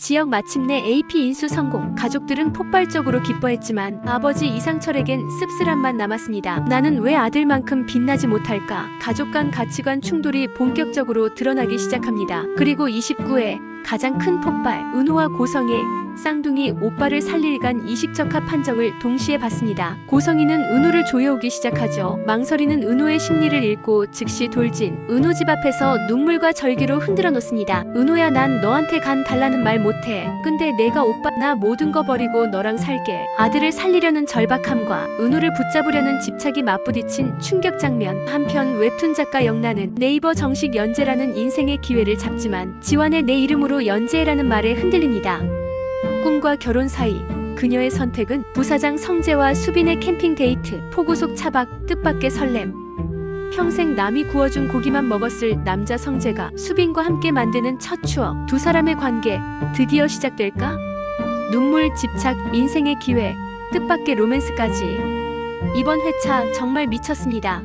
지역 마침내 AP 인수 성공. 가족들은 폭발적으로 기뻐했지만 아버지 이상철에겐 씁쓸함만 남았습니다. 나는 왜 아들만큼 빛나지 못할까? 가족 간 가치관 충돌이 본격적으로 드러나기 시작합니다. 그리고 29회 가장 큰 폭발. 은호와 고성의 쌍둥이 오빠를 살릴 간 이식적합 판정을 동시에 받습니다. 고성이는 은호를 조여오기 시작하죠. 망설이는 은호의 심리를 읽고 즉시 돌진. 은호 집 앞에서 눈물과 절기로 흔들어 놓습니다. 은호야 난 너한테 간 달라는 말 못해. 근데 내가 오빠 나 모든 거 버리고 너랑 살게. 아들을 살리려는 절박함과 은호를 붙잡으려는 집착이 맞부딪힌 충격 장면. 한편 웹툰 작가 영란은 네이버 정식 연재라는 인생의 기회를 잡지만 지완의 내 이름으로 연재라는 말에 흔들립니다. 꿈과 결혼 사이 그녀의 선택은 부사장 성재와 수빈의 캠핑 데이트, 포구속 차박, 뜻밖의 설렘. 평생 남이 구워준 고기만 먹었을 남자 성재가 수빈과 함께 만드는 첫 추억. 두 사람의 관계 드디어 시작될까? 눈물, 집착, 인생의 기회, 뜻밖의 로맨스까지. 이번 회차 정말 미쳤습니다.